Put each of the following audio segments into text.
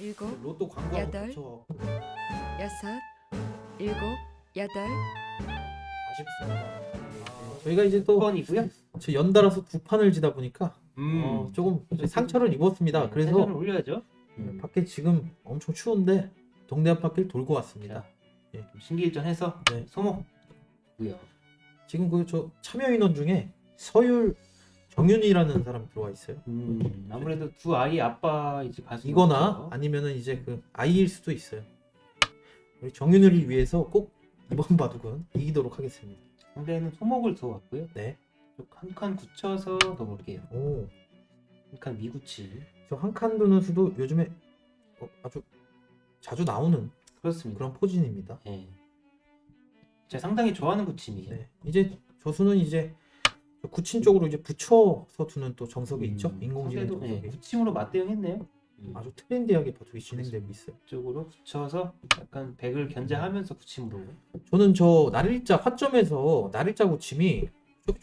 일곱, 로또 광고하고 여덟. 붙여갖고 여섯, 일곱, 여덟, 아쉽습니다. 아, 저희가 이제 또 번이고요. 저 연달아서 두 판을 지다 보니까 음. 어, 조금 상처를 입었습니다. 네, 그래서 세션을 올려야죠. 음. 밖에 지금 엄청 추운데 동네 한 바퀴를 돌고 왔습니다. 예. 좀 신기일전 해서 네. 소모고요. 지금 그 저 참여 인원 중에 서율 정윤이라는 사람이 들어와 있어요. 음, 아무래도 두 아이 아빠 이제 가수 이거나 아니면은 이제 그 아이일 수도 있어요. 우리 정윤이를 위해서 꼭 이번 바둑은 이기도록 하겠습니다. 상대는 소목을 두어왔고요. 네. 한 칸 굳혀서 더 볼게요. 오, 한 칸 미구치. 저 한 칸 두는 수도 요즘에 어, 아주 자주 나오는 그렇습니다. 그런 포진입니다. 예. 제가 상당히 좋아하는 구침이에요. 네. 이제 조수는 이제 구친 쪽으로 이제 붙여서 두는 또 정석이 음, 있죠. 인공지능 상대도 예, 정석이 구침으로 맞대응했네요. 음, 아주 트렌디하게 바둑이 진행되고 있어요. 쪽으로 붙여서 약간 백을 견제하면서 구침으로. 저는 저 날일자 화점에서 날일자 구침이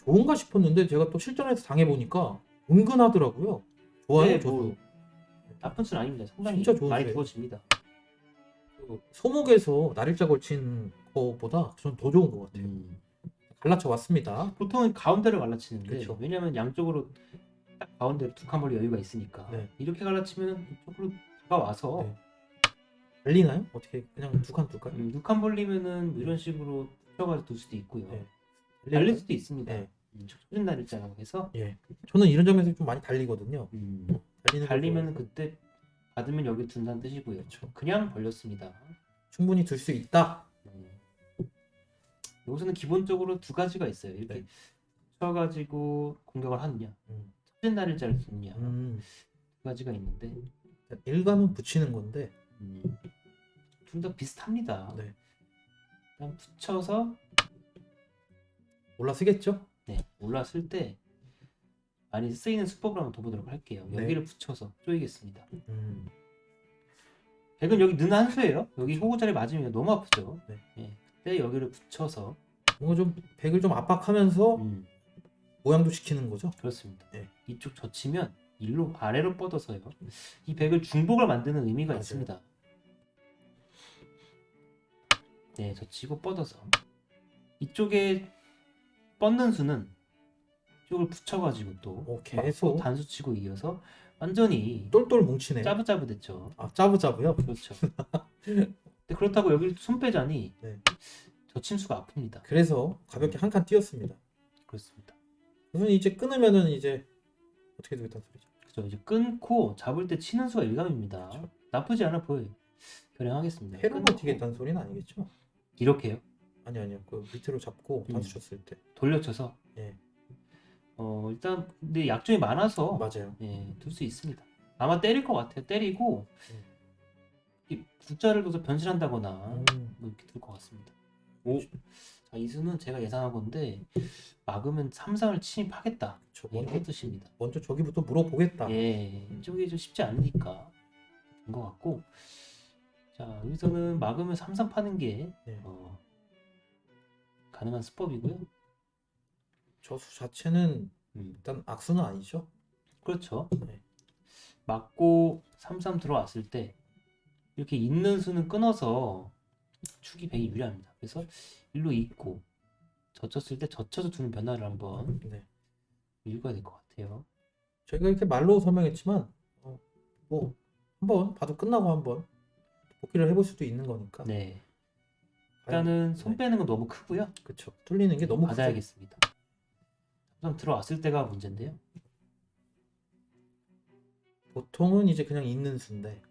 좋은가 싶었는데 제가 또 실전에서 당해 보니까 은근하더라고요. 좋아요, 네, 저도. 뭐, 나쁜 수는 아닙니다. 상당히 진짜 좋은 많이. 두어집니다. 그 소목에서 날일자 걸친 거보다 저는 더 좋은 것 같아요. 음. 갈라쳐 왔습니다. 보통은 가운데를 갈라치는데 그쵸. 왜냐면 양쪽으로 딱 가운데로 두 칸 벌리 여유가 있으니까 네. 이렇게 갈라치면 이쪽으로 다가와서 네. 달리나요? 어떻게 그냥 두 칸 둘까요? 음, 두칸 벌리면은 뭐 이런 식으로 붙여가지고 둘 수도 있고요. 네. 달릴 수도 있습니다. 네. 음, 초진 날일자라고 해서 저는 이런 점에서 좀 많이 달리거든요. 음, 달리는 걸 달리면 그때 받으면 여기 둔다는 뜻이고요. 그쵸. 그냥 벌렸습니다. 충분히 둘 수 있다. 음. 여기서는 기본적으로 두 가지가 있어요. 이렇게 네. 붙여가지고 공격을 하느냐, 음. 초진 날일자를 두느냐 음. 두 가지가 있는데 일감은 붙이는 건데 음, 둘다 비슷합니다. 네. 일단 붙여서 올라서겠죠? 네, 올랐을 때 많이 쓰이는 수법을 한번 더 보도록 할게요. 네. 여기를 붙여서 쪼이겠습니다. 음. 백은 여기 는 한 수예요. 여기 호구 자리 맞으면 너무 아프죠. 네. 예, 그 때 여기를 붙여서 뭔가 좀 백을 좀 압박하면서 음, 모양도 시키는 거죠. 그렇습니다. 네. 이쪽 젖히면 일로 아래로 뻗어서요. 이 백을 중복을 만드는 의미가 맞아요. 있습니다. 네, 젖히고 뻗어서 이쪽에 뻗는 수는 이쪽을 붙여가지고 또 오, 또 계속 단수 치고 이어서 완전히 똘똘 뭉치네. 짜부짜부 됐죠. 아 짜부짜부요? 그렇죠. 근데 그렇다고 여기를 손 빼자니 네. 젖힌 수가 아픕니다. 그래서 가볍게 한칸 띄었습니다. 그렇습니다. 우선 이제 끊으면은 이제 어떻게 되겠다는 소리죠? 그렇죠. 이제 끊고 잡을 때 치는 수가 일감입니다. 그렇죠. 나쁘지 않아 보여요. 결행하겠습니다. 해로 끊고 버티겠다는 소리는 아니겠죠? 이렇게요. 아니 아니요. 그 밑으로 잡고 음. 단수 쳤을 때. 돌려쳐서. 예. 어 일단 근데 약점이 많아서 맞아요. 예, 둘 수 있습니다. 아마 때릴 것 같아요. 때리고 음. 이 숫자를 둬서 변신한다거나 음. 뭐 이렇게 될 것 같습니다. 오. 자, 이 수는 제가 예상한 건데 막으면 삼상을 침입하겠다. 저 이런 먼저 뜻입니다. 먼저 저기부터 물어보겠다. 예, 이쪽이 좀 쉽지 않으니까 된것 같고 자 여기서는 막으면 삼삼 파는 게 네. 어, 가능한 수법이고요. 저수 자체는 음, 일단 악수는 아니죠. 그렇죠. 네. 맞고 삼삼 들어왔을 때 이렇게 있는 수는 끊어서 축이 백이 유리합니다. 그래서 일로 있고 젖혔을 때 젖혀서 두는 변화를 한번 네. 읽어야 될 것 같아요. 저희가 이렇게 말로 설명했지만 어, 뭐 한번 봐도 끝나고 한번 복귀를 해볼 수도 있는 거니까. 네. 일단은 손 네. 빼는 건 너무 크고요. 그렇죠. 뚫리는 게 너무 크죠. 받아야겠습니다. 삼삼 들어왔을 때가 문제인데요. 보통은 이제 그냥 있는 수인데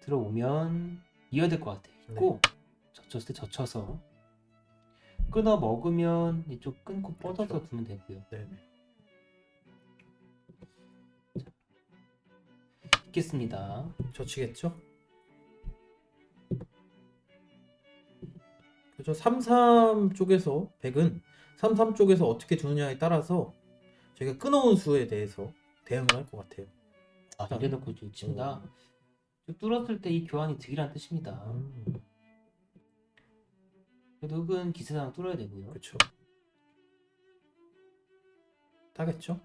들어오면 이어야 될 것 같아요. 있고 젖혔을 때 젖혀서 끊어 먹으면 이쪽 끊고 뻗어서 그렇죠. 두면 되고요. 네네. 있겠습니다. 젖히겠죠. 그죠. 33 쪽에서 100은 33 쪽에서 어떻게 두느냐에 따라서 저희가 끊어온 수에 대해서 대응을 할 것 같아요. 아, 이래놓고 이제 친다. 쭉 뚫었을 때 이 교환이 득이란 뜻입니다. 음, 그래도 흙은 기세상 뚫어야 되고요. 그렇죠. 따겠죠.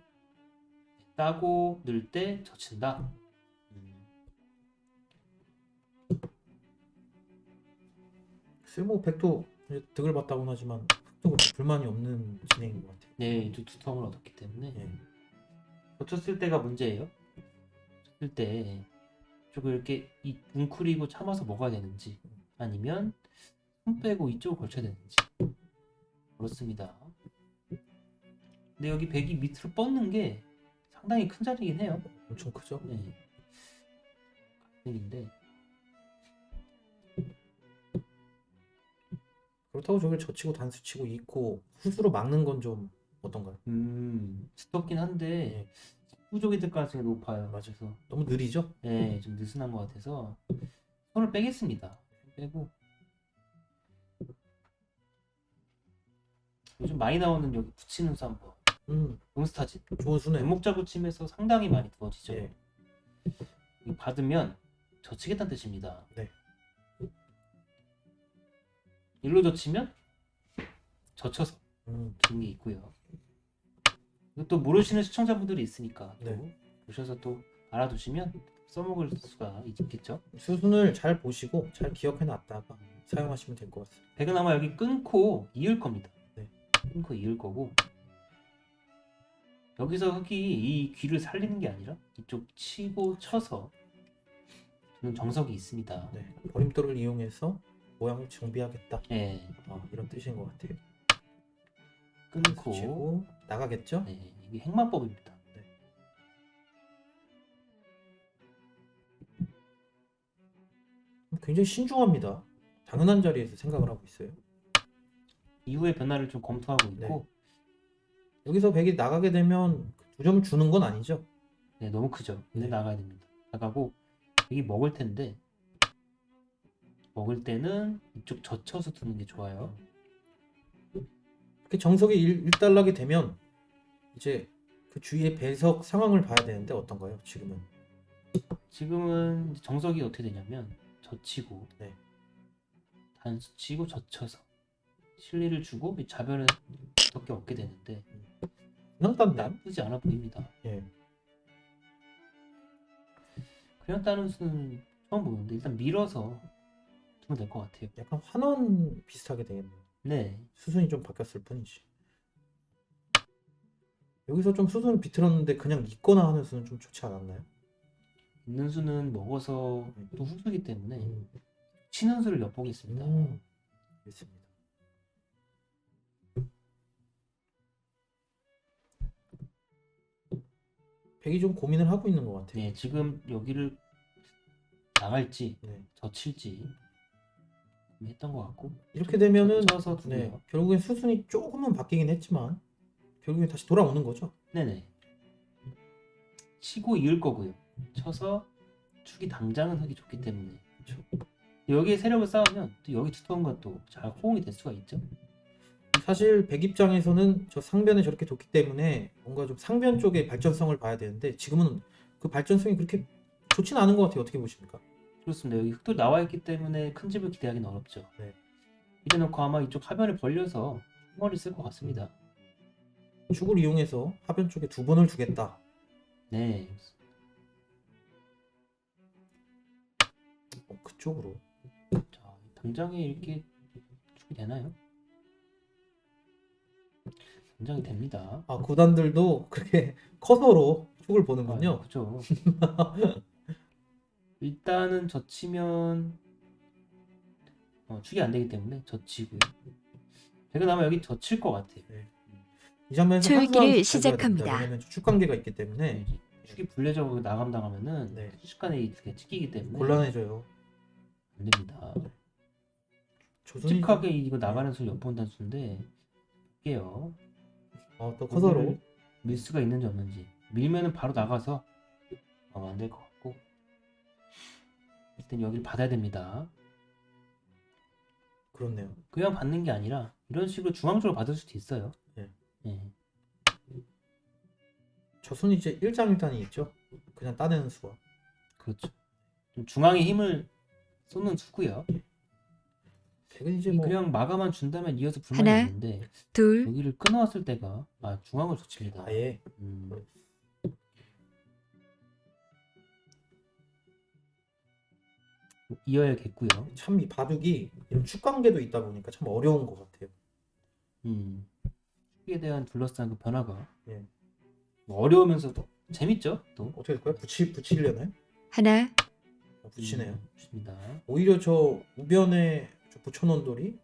따고 늘 때 젖힌다. 음, 글쎄 뭐 백도 득을 봤다고는 하지만 흑도 불만이 없는 진행인 것 같아요. 네, 좀 두통을 얻었기 때문에 예. 젖혔을 때가 문제예요. 때 이쪽을 이렇게 이 웅크리고 참아서 먹어야 되는지 아니면 손 빼고 이쪽을 걸쳐야 되는지 그렇습니다. 근데 여기 백이 밑으로 뻗는 게 상당히 큰 자리긴 해요. 엄청 크죠? 네. 가격인데 그렇다고 저걸 젖히고 단수 치고 있고 후수로 막는 건 좀 어떤가요? 음 스톱긴 한데 예. 될 가능성이 높아요. 맞아요. 그래서 너무 느리죠? 네, 좀 느슨한 것 같아서 손을 빼겠습니다. 빼고 요즘 많이 나오는 여기 붙이는 수 한번 음, 몬스타진 좋은 수네. 목자 붙임에서 상당히 많이 부어지죠. 예. 이 받으면 젖히겠다는 뜻입니다. 네. 일로 젖히면 젖혀서 음, 주는 게 있고요. 또 모르시는 시청자분들이 있으니까 또 네. 보셔서 또 알아두시면 써먹을 수가 있겠죠. 수순을 잘 보시고 잘 기억해 놨다가 사용하시면 될 것 같습니다. 백은 아마 여기 끊고 이을 겁니다. 네. 끊고 이을 거고 여기서 흙이 이 귀를 살리는 게 아니라 이쪽 치고 쳐서 주는 정석이 있습니다. 네. 버림돌을 이용해서 모양을 정비하겠다. 네, 아, 이런 뜻인 것 같아요. 끊고 치고 나가겠죠? 네, 이게 행마법입니다. 굉장히 신중합니다. 당연한 자리에서 생각을 하고 있어요. 이후의 변화를 좀 검토하고 있고 여기서 백이 나가게 되면 두 점을 주는 건 아니죠? 네, 너무 크죠. 근데 네. 나가야 됩니다. 나가고 여기 먹을 텐데 먹을 때는 이쪽 젖혀서 두는 게 좋아요. 이렇게 정석이 일, 일단락이 되면 이제 그 주위의 배석 상황을 봐야 되는데 어떤가요? 지금은 지금은 정석이 어떻게 되냐면 젖히고 네. 단수 치고 젖혀서 실리를 주고 이 자변을 어떻게 얻게 되는데 그냥 땄네. 나쁘지 않아 보입니다. 예. 그냥 따는 수는 처음 보는데 일단 밀어서 두면 될 것 같아요. 약간 환원 비슷하게 되겠네요. 네, 수순이 좀 바뀌었을 뿐이지. 여기서 좀 수순을 비틀었는데 그냥 있거나 하는 수는 좀 좋지 않았나요? 있는 수는 먹어서 또 후수기 때문에 음, 치는 수를 엿보겠습니다. 음, 있습니다. 백이 좀 고민을 하고 있는 것 같아요. 네, 지금 여기를 나갈지 네. 젖힐지 했던 것 같고 이렇게 되면은 두고요. 네, 결국엔 수순이 조금은 바뀌긴 했지만 결국엔 다시 돌아오는 거죠. 네네. 치고 이을 거고요. 쳐서 축이 당장은 하기 좋기 때문에 그렇죠. 여기에 세력을 쌓으면 또 여기 두터운 것도 잘 호응이 될 수가 있죠. 사실 백 입장에서는 저 상변에 저렇게 뒀기 때문에 뭔가 좀 상변 쪽의 발전성을 봐야 되는데 지금은 그 발전성이 그렇게 좋지는 않은 것 같아요. 어떻게 보십니까? 그렇습니다. 여기 흙도 나와 있기 때문에 큰 집을 기대하기는 어렵죠. 네. 이래 놓고 아마 이쪽 하변을 벌려서 머리 쓸것 같습니다. 축을 이용해서 하변 쪽에 두 번을 주겠다. 네. 어, 그쪽으로. 자, 당장에 이렇게 축이 되나요? 당장이 됩니다. 아 구단들도 그렇게 커서로 축을 아, 보는군요. 그죠. 일단은 젖히면 어, 축이 안 되기 때문에 젖히고요. 백은 아마 여기 젖힐 것 같아요. 이 장면에서 됩니다. 시작합니다. 왜냐면 축 관계가 있기 때문에 네, 축이 불려져 나감 당하면은 네. 순식간에 이렇게 찍히기 때문에 곤란해져요. 안 됩니다. 조선이 솔직하게 이거 나가는 수 엿본다는 수인데 볼게요. 아, 또 커서로 밀 수가 있는지 없는지 밀면은 바로 나가서 어, 안될 것 일단 여기를 받아야 됩니다. 그렇네요. 그냥 받는 게 아니라 이런 식으로 중앙적으로 받을 수도 있어요. 네. 네. 조선이 이제 일장일단이 있죠. 그냥 따내는 수와. 그렇죠. 좀 중앙에 힘을 쏟는 수고요. 백은 이제 뭐 그냥 마감만 준다면 이어서 불만이 하나, 있는데 둘, 여기를 끊어왔을 때가 아 중앙을 젖힙니다. 아예 음, 이어야겠고요. 참 이 바둑이 이런 축 관계도 있다 보니까 참 어려운 것 같아요. 음. 축에 대한 둘러싼 그 변화가 예. 뭐 어려우면서도 재밌죠. 또 어떻게 될까요? 붙이 붙이려나요? 하나, 어, 붙이네요. 음, 붙입니다. 오히려 저 우변에 저 붙여놓은 돌이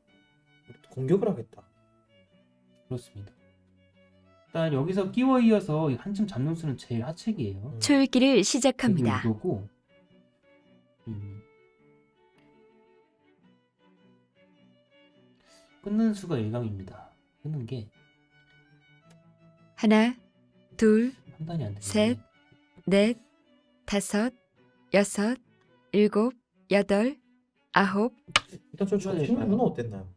공격을 하겠다. 그렇습니다. 일단 여기서 끼워 이어서 이 한층 잡는 수는 제일 하책이에요. 음. 초읽기를 시작합니다. 이거고. 음. 끊는 수가 일감입니다. 끊는 게 하나, 둘, 판단이 안. 셋. 넷, 다섯, 여섯, 일곱, 여덟, 아홉, 일단 저 치는 건 일까요? 어땠나요?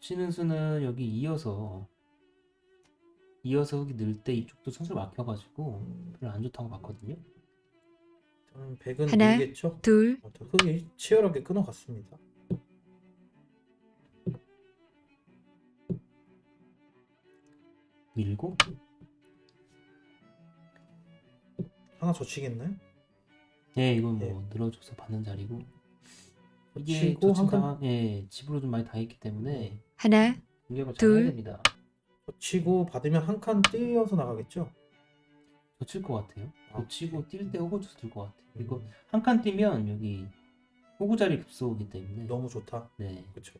치는 수는 여기 이어서 이어서 흙이 늘 때 이쪽도 선수를 막혀가지고 별로 안 좋다고 봤거든요. 저는 백은 하나, 밀겠죠. 둘, 어, 저 흙이 치열하게 끊어갔습니다. 밀고 하나 젖히겠나요? 네 이건 뭐 네. 늘어줘서 받는 자리고 이게 젖히고 저층 한칸당예 집으로 좀 많이 다 있기 때문에 하나, 공격을 잘 둘. 해야 됩니다. 젖히고 받으면 한 칸 뛰어서 나가겠죠. 젖힐 것 같아요. 아, 젖히고 뛸 때 호구 젖을 것 같아요. 그리고 음, 한칸 뛰면 여기 호구 자리 급소이기 때문에 너무 좋다. 네 그렇죠.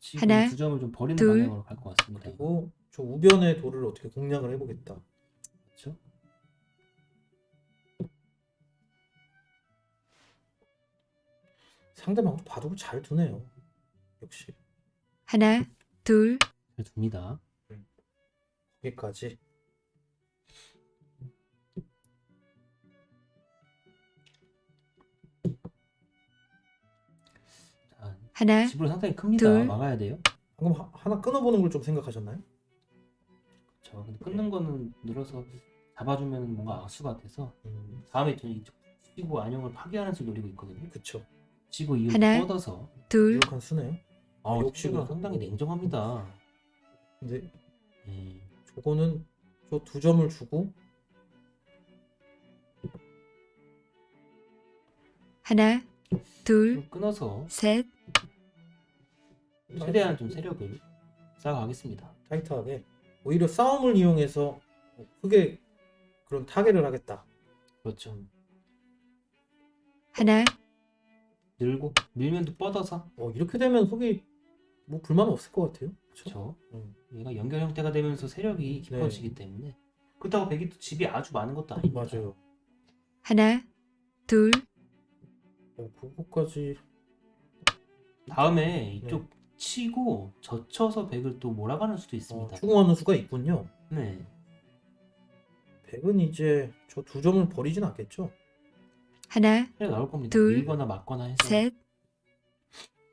젖히고 하나, 두 점을 좀 버리는 둘. 방향으로 갈 것 같습니다. 그리고 저 우변의 돌을 어떻게 공략을 해보겠다. 그렇죠? 상대방도 바둑을 잘 두네요. 역시 하나, 둘, 잘 둡니다. 거기까지. 하나, 집으로 상당히 큽니다. 둘. 막아야 돼요. 방금 하, 하나 끊어보는 걸 좀 생각하셨나요? 그렇죠. 근데 끊는 거는 늘어서 잡아주면 뭔가 악수가 돼서 음, 다음에 이쪽 치고 안영을 파괴하는 수를 노리고 있거든요. 그쵸. 치고 하나, 뻗어서 둘, 유력한 수네요. 아, 갖고. 상당히 냉정합니다. 근데 예. 저거는 저 두 점을 주고 하나, 둘, 좀 끊어서 셋, 최대한 좀 세력을 쌓아가겠습니다. 타이트하게 오히려 싸움을 이용해서 흙에 그런 타개를 하겠다. 그렇죠. 하나, 늘고 밀면 또 뻗어서 어, 이렇게 되면 흙이 뭐 불만 없을 것 같아요. 그렇죠. 음. 얘가 연결 형태가 되면서 세력이 깊어지기 때문에 그렇다고 백이 또 집이 아주 많은 것도 아닙니다. 맞아요. 하나, 둘, 어, 그거까지 다음에 이쪽 치고 젖혀서 백을 또 몰아가는 수도 어, 있습니다. 추궁하는 수가 있군요. 네. 백은 이제 저 두 점을 버리진 않겠죠. 하나, 세력 나올 겁니다. 둘, 밀거나 맞거나 해서 셋,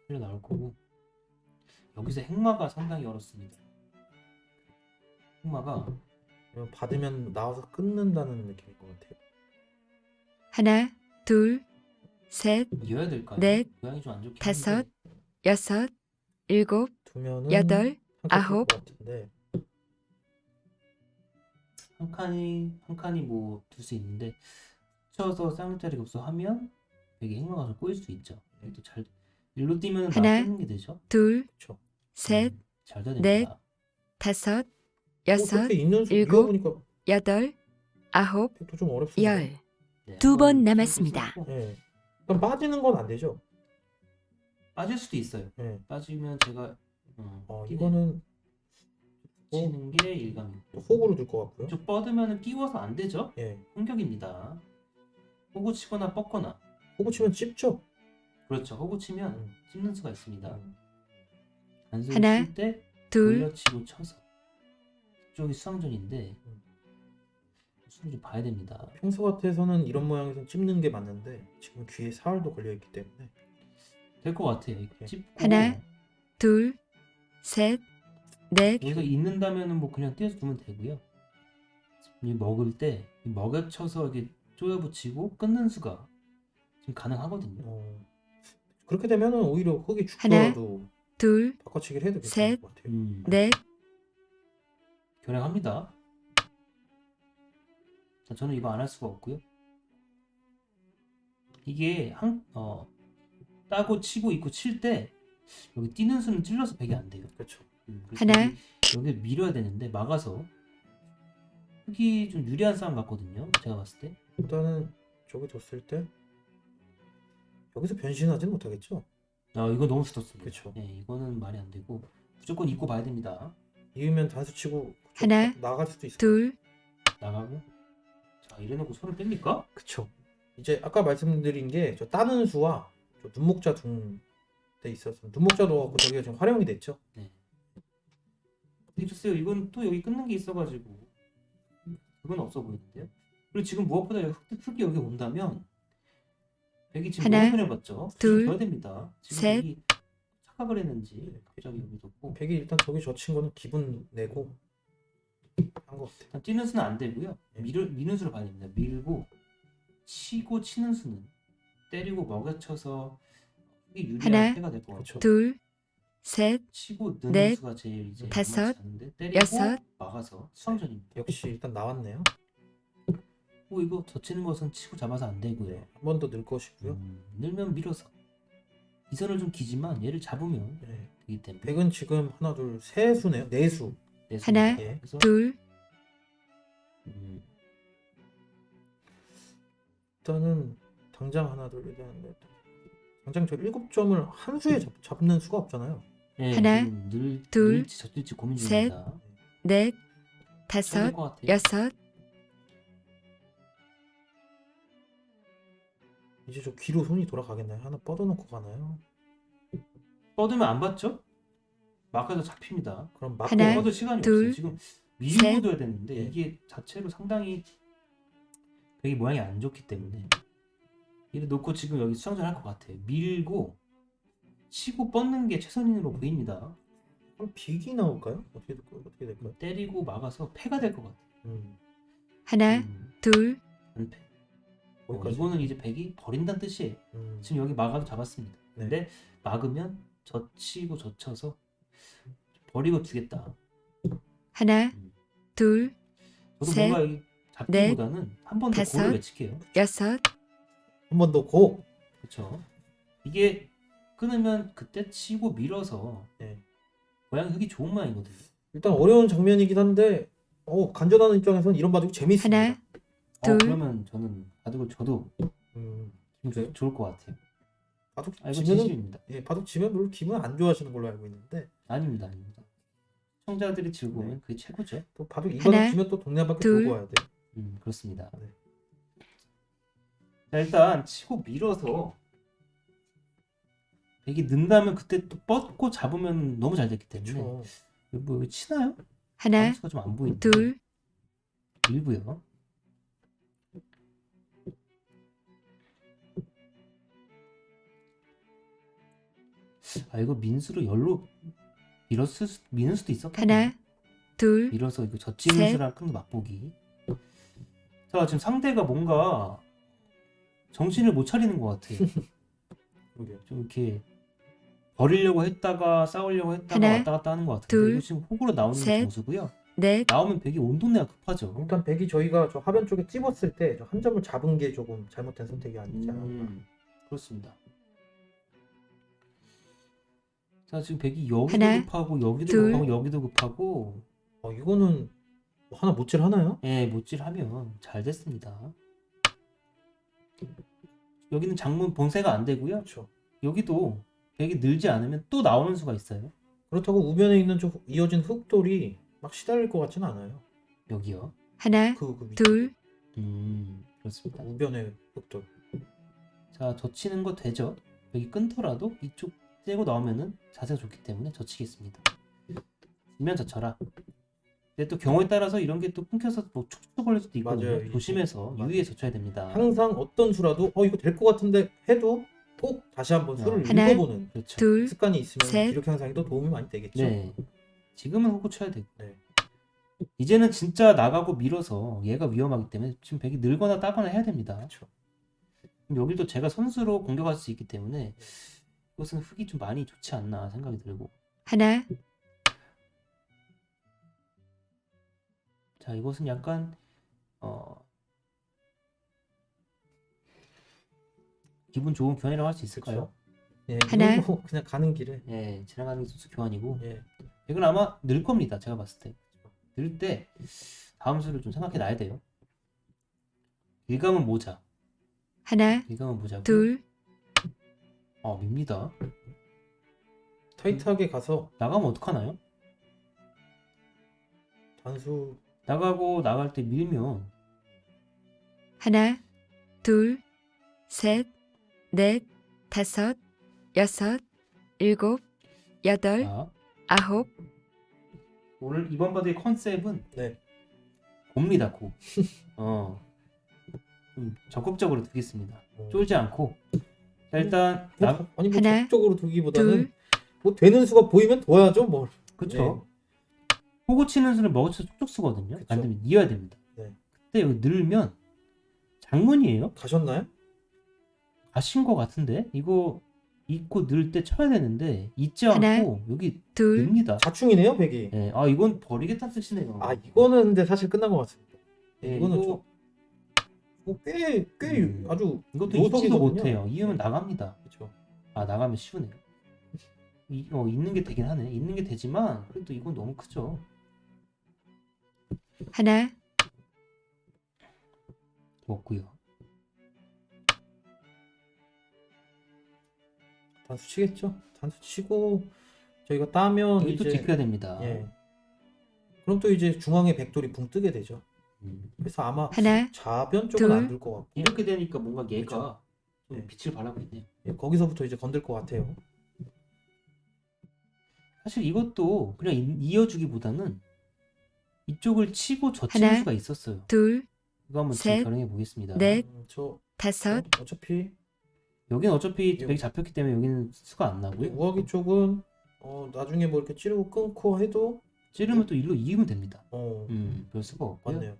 세력 나올 거고 여기서 행마가 상당히 어렵습니다. 행마가 이거 받으면 나와서 끊는다는 느낌일 것 같아요. 하나, 둘, 셋, 이어야 될까요? 넷, 모양이 좀 안 좋긴 다섯, 한데 여섯, 일곱, 두면은 여덟, 아홉. 같은데 한 칸이 한 칸이 뭐 둘 수 있는데 붙여서 쌍자리가 없어 하면 되게 행마가 좀 꼬일 수 있죠. 또잘 일로 뛰면 하나, 나끊는 게 되죠. 둘, 그렇죠. 셋, 음, 잘 돼야 넷. 다섯, 어, 여섯, 있는 수 일곱, 보니까 여덟, 아홉, 좀 어렵습니다. 열. 네, 두번 한번 남았습니다. 해보시고 예. 그럼 빠지는 건 안 되죠. 빠질 수도 있어요. 예. 빠지면 제가 어, 어. 이거는 치는 게또 호구로 들것 같고요. 좀 뻗으면 끼워서 안 되죠. 예. 공격입니다. 호구 치거나 뻗거나 호구 치면 찝죠. 그렇죠. 호구 치면 음. 찝는 수가 있습니다. 음. 단순히 하나, 칠때 둘, 돌려치고 쳐서 이쪽이 수상전인데 음. 수를 좀 봐야 됩니다. 평소 같아서는 이런 모양에서 찝는 게 맞는데 지금 귀에 사활도 걸려 있기 때문에 될 것 같아요. 이렇게 네. 찝고 하나, 둘, 셋, 넷, 여기서 있는다면은 뭐 그냥 띄어서 두면 되고요. 이 먹을 때이 먹여쳐서 이렇게 쪼여붙이고 끊는 수가 지금 가능하거든요. 어, 그렇게 되면은 오히려 흙이 죽더라도 둘, 바꿔치기를 해도 셋, 괜찮을 것 같아요. 음, 넷, 겨냥합니다. 자, 저는 이거 안 할 수가 없고요. 이게 한, 어, 따고 치고 있고 칠 때 여기 뛰는 수는 찔러서 백이 안 돼요. 그렇죠. 음, 그래서 하나. 여기, 여기 밀어야 되는데 막아서 흑이 좀 유리한 싸움 같거든요. 제가 봤을 때. 일단은 저기 뒀을 때 여기서 변신하지는 못하겠죠. 아 이거 너무 스톱습니다. 그쵸. 네, 이거는 말이 안 되고 무조건 입고 봐야 됩니다. 이으면 단수 치고 하나, 나갈 수도 있어요. 둘, 나가고 자 이래놓고 손을 뺍니까? 그쵸. 이제 아까 말씀드린 게 저 따는 수와 저 눈목자 둔 데 있어서 눈목자 넣어갖고 저기가 지금 활용이 됐죠. 해주세요. 이건 또 여기 끊는 게 있어가지고 그건 없어 보이는데요. 그리고 지금 무엇보다 흑, 흑이 여기 온다면 백이 지금 하나, 너무 손해봤죠. 둘, 줘야 됩니다. 지금 셋. 백이 착각을 했는지 갑자기 여기 뒀고 백이 일단 저기 젖힌 거는 기분 내고 한 것 같아. 일단 뛰는 수는 안 되고요. 네. 밀을, 미는 수를 봐야 됩니다. 밀고 치고 치는 수는 때리고 먹여쳐서 흑이 유리한 하나, 패가 될 것 같아요. 둘, 셋, 치고 넣는 넷, 수가 제일 이제 다섯, 만만치 않은데 때리고 여섯. 막아서 수성전입니다. 역시 일단 나왔네요. 뭐 이거 젖히는 것은 치고 잡아서 안 되고요. 네, 한번더 넣을 것이고요. 음, 늘면 밀어서 이 선을 좀 기지만 얘를 잡으면 네. 되기 때문에 백은 지금 하나 둘 세 수네요. 네 수. 내 하나, 손입니다. 예. 그래서 둘, 음, 일단은 당장 하나 둘 셋, 넷. 당장 저 일곱 점을 한 수에 잡, 잡는 수가 없잖아요. 네, 하나, 지금 늘, 둘, 늘지 젖힐지 고민 셋, 중입니다. 넷, 다섯, 같아요. 여섯, 이제 저 귀로 손이 돌아가겠나요? 하나 뻗어놓고 가나요? 뻗으면 안 받죠? 막아서 잡힙니다. 그럼 맞고 하나, 뻗을 시간이 둘, 없어요. 지금 셋. 둬야 되는데 예. 이게 자체로 상당히 백이 모양이 안 좋기 때문에 이를 놓고 지금 여기 수상전 할것 같아요. 밀고 치고 뻗는 게 최선으로 보입니다. 그럼 빅이 나올까요? 어떻게 될까요? 어떻게 될까요? 때리고 막아서 패가 될 것 같아요. 음, 하나, 음, 둘, 안패. 어, 거기까지. 이거는 이제 백이 버린다는 뜻이에요. 음, 지금 여기 막아도 잡았습니다. 네. 근데 막으면 젖히고 젖혀서 버리고 두겠다. 하나, 음. 둘, 저도 셋, 뭔가 이 잡기보다는 한 번 더 다섯. 고를 외칠게요. 여섯, 한 번 더 고. 그렇죠. 이게 끊으면 그때 치고 밀어서 네. 모양 흙이 좋은 모양이거든요. 일단 어려운 장면이긴 한데 어, 간전하는 입장에서는 이런 바둑이 재밌습니다. 하나, 어, 둘. 그러면 저는 바둑을 줘도 음, 기분 그래요? 좋- 좋을 것 같아요. 바둑 아 이거 지면은 진심입니다. 예, 바둑 지면 별로 기분 안 좋아하시는 걸로 알고 있는데 아닙니다, 아닙니다. 시청자들이 즐거우면 그게 최고죠. 또 바둑 이 하나, 바둑 지면 또 동네 밖에 둘. 돌고 와야 돼요. 음, 그렇습니다. 네. 자, 일단 치고 밀어서 백이 는다면 그때 또 뻗고 잡으면 너무 잘 됐기 때문에 그렇죠. 뭐 여기 치나요? 하나, 바운스가 좀 안 보이는데 둘, 밀고요. 아 이거 민수로 열로 밀었을 수, 미는 수도 있었겠네. 하나, 둘, 밀어서 이거 젖히는 셋. 수랑 큰 맛보기. 자 지금 상대가 뭔가 정신을 못 차리는 것 같아. 좀 이렇게 버리려고 했다가 싸우려고 했다가 하나, 왔다 갔다 하는 것 같은데 둘, 이거 지금 호구로 나오는 셋. 모습이고요. 넷, 나오면 백이 온도내가 급하죠. 일단 백이 저희가 저 하변 쪽에 찝었을 때 한 점을 잡은 게 조금 잘못된 선택이 아니지 않았나. 음, 그렇습니다. 자 지금 백이 여기도 하나, 급하고 여기도 둘. 급하고 여기도 급하고 어, 이거는 뭐 하나 못질 하나요? 예 못질 하면 잘 됐습니다. 여기는 장문 본세가 안 되고요. 그렇죠. 여기도 백이 늘지 않으면 또 나오는 수가 있어요. 그렇다고 우변에 있는 저 이어진 흙돌이 막 시달릴 것 같지는 않아요. 여기요. 하나, 그, 그 위- 둘, 음 그렇습니다. 우변의 흙돌. 자 젖히는 거 되죠? 여기 끊더라도 이쪽 떼고 나오면은 자세가 좋기 때문에 젖히겠습니다. 지면 젖혀라. 근데 또 경우에 따라서 이런 게 또 끊겨서 뭐 축축 걸릴 수도 있거든요. 맞아요. 조심해서 맞아요. 유의해 젖혀야 됩니다. 항상 어떤 수라도 어 이거 될 것 같은데 해도 꼭 다시 한번 수를 하나, 읽어보는 그렇죠. 그 둘, 습관이 있으면 셋. 기록 향상에도 도움이 많이 되겠죠. 네. 지금은 호구 쳐야 되고. 네. 이제는 진짜 나가고 밀어서 얘가 위험하기 때문에 지금 백이 늘거나 따거나 해야 됩니다. 그렇죠. 그럼 여기도 제가 선수로 공격할 수 있기 때문에 이것은 흙이 좀 많이 좋지 않나 생각이 들고. 하나, 자 이것은 약간 어 기분 좋은 교환이라고 할 수 있을까요? 예, 하나. 그냥 가는 길에 예, 지나가는 선수 교환이고 예, 이건 아마 늘 겁니다. 제가 봤을 때. 늘 때 다음 수를 좀 생각해 놔야 돼요. 일감은 모자. 하나, 일감은 모자고. 둘, 어, 밉니다. 타이트하게 가서 나가면 어떡하나요? 단수 나가고 나갈 때 밀면 하나, 둘, 셋, 넷, 다섯, 여섯, 일곱, 여덟, 자, 아홉, 오늘 이번 바드의 컨셉은 네. 곱니다, 고. 어. 좀 적극적으로 두겠습니다. 어, 쫄지 않고. 자, 일단 뭐, 나 아니 뭐 하나, 적극적으로 두기보다는 둘, 뭐 되는 수가 보이면 둬야죠 뭐. 그쵸. 호구 치는 수를 먹어서 쪽쪽 쓰거든요. 그쵸. 안 되면 이어야 됩니다. 네. 그때 여기 늘면 장문이에요? 가셨나요? 가신 것 같은데 이거 잊고 늘 때 쳐야 되는데 잊지 하나, 않고 여기 둘, 늡니다. 자충이네요 백이. 예, 아 이건 버리겠다는 뜻이네요. 아 이거는 근데 사실 끝난 것 같습니다. 예, 이거는 이거, 꽤꽤 음. 아주 이것도 잊지도. 못해요. 이으면 네. 나갑니다. 그렇죠. 아 나가면 쉬우네요. 이, 어, 있는 게 되긴 하네. 있는 게 되지만 그래도 이건 너무 크죠. 하나, 먹고요. 단수 치겠죠. 단수 치고 저희가 따면 여기 또 이제 지켜야 됩니다. 예. 그럼 또 이제 중앙에 백돌이 붕 뜨게 되죠. 음. 그래서 아마 하나, 좌변 쪽은 둘. 안둘것 같고 이렇게 되니까 뭔가 얘가 좀 네. 빛을 발하고 있네요. 예, 거기서부터 이제 건들 것 같아요. 사실 이것도 그냥 이- 이어주기보다는 이쪽을 치고 젖히는 하나, 수가 있었어요. 둘, 이거 한번 셋, 지금 가능해 보겠습니다. 넷, 음, 저 다섯, 어, 어차피 여기는 어차피 예. 백이 잡혔기 때문에 여기는 수가 안 나고요. 우아기 쪽은 어, 나중에 뭐 이렇게 찌르고 끊고 해도 찌르면 또 일로 이으면 됩니다. 어 음, 별 수가 없고요. 맞네요.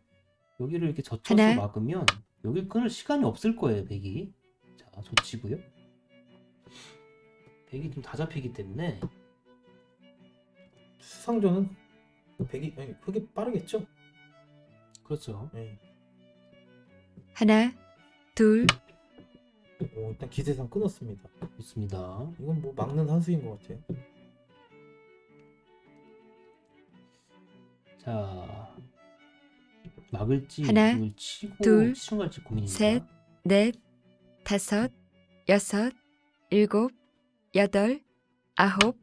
여기를 이렇게 젖혀서 하나. 막으면 여기 끊을 시간이 없을 거예요, 백이. 자, 젖히고요. 백이 좀다 잡히기 때문에 수상전은 백이 아니, 흑이 빠르겠죠. 그렇죠. 예. 하나, 둘, 오, 일단 기세상 끊었습니다. 좋습니다. 이건 뭐 막는 한 수인 것 같아요. 자, 막을지 하나, 이걸 치고 둘, 치는 갈지 고민입니다. 셋, 넷, 다섯, 여섯, 일곱, 여덟, 아홉,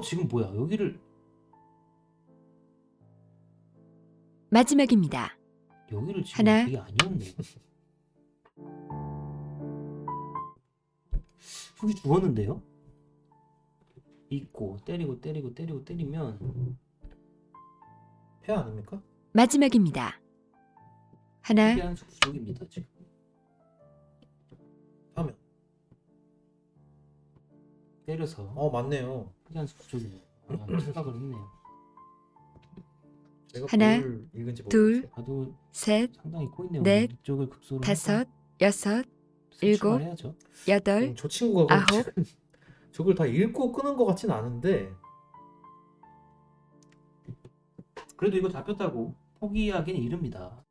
어, 지금 뭐야? 여기를 마지막입니다. 여기를 지금 하나. 백이 아니었네. 훅이 죽었는데요? 있고 때리고 때리고 때리고 때리면 패 아닙니까? 마지막입니다. 하나, 흑이 한수 부족입니다 지금. 때려서 어 맞네요. 부족이네요. 아, 착각을 했네요. 하나, 뭘 읽은지 둘, 모르겠어요. 봐도 셋, 상당히 꼬이네요. 넷, 이쪽을 급소로 다섯, 여섯, 일곱 해야죠. 여덟, 음, 저 친구가 아홉. 저걸 다 읽고 끄는 것 같진 않은데 그래도 이거 잡혔다고 포기하기는 이릅니다.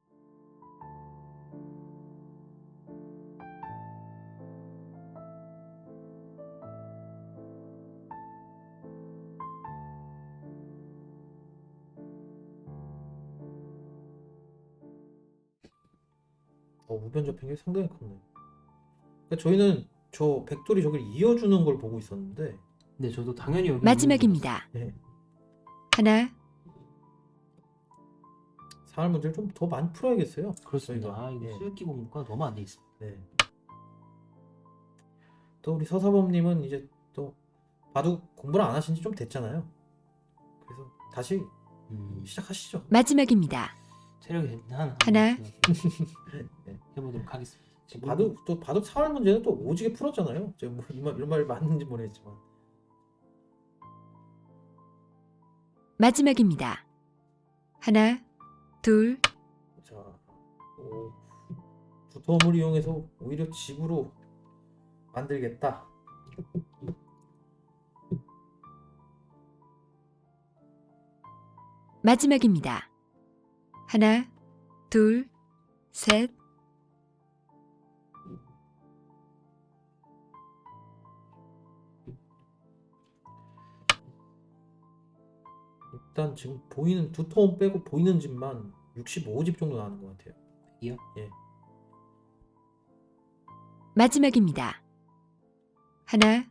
우변 게 상당히 컸네요. 그러니까 저희는 저 백돌이 저걸 이어주는 걸 보고 있었는데 네, 저도 당연히 여기 마지막입니다. 네, 하나, 사활 문제를 좀 더 많이 풀어야겠어요. 그렇습니다. 저희가. 아, 이거 예. 수익기 공부가 너무 안 돼 있습니다. 네. 또 우리 서사범님은 이제 또 바둑 공부를 안 하신 지 좀 됐잖아요. 그래서 다시 음, 시작하시죠. 마지막입니다. 체력이 한 하나. 네. 해보도록 하겠습니다. 지금 바둑 또 바둑 사활 문제는 또 오지게 풀었잖아요. 제가 뭐 이런 말, 이런 말 맞는지 모르겠지만 마지막입니다. 하나, 둘, 자, 오, 두터움을 이용해서 오히려 집으로 만들겠다. 마지막입니다. 하나, 둘, 셋, 일단 지금 보이는 두터움 빼고 보이는 집만 65집 정도 나는 것 같아요. 이요? 마지막입니다. 하나,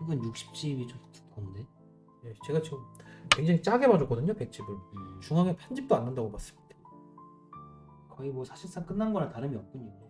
이건 60집이 좀 두꺼운데. 예, 제가 지금 굉장히 짜게 봐줬거든요, 100집을. 음, 중앙에 한 집도 안 난다고 봤습니다. 거의 뭐 사실상 끝난 거랑 다름이 없군요.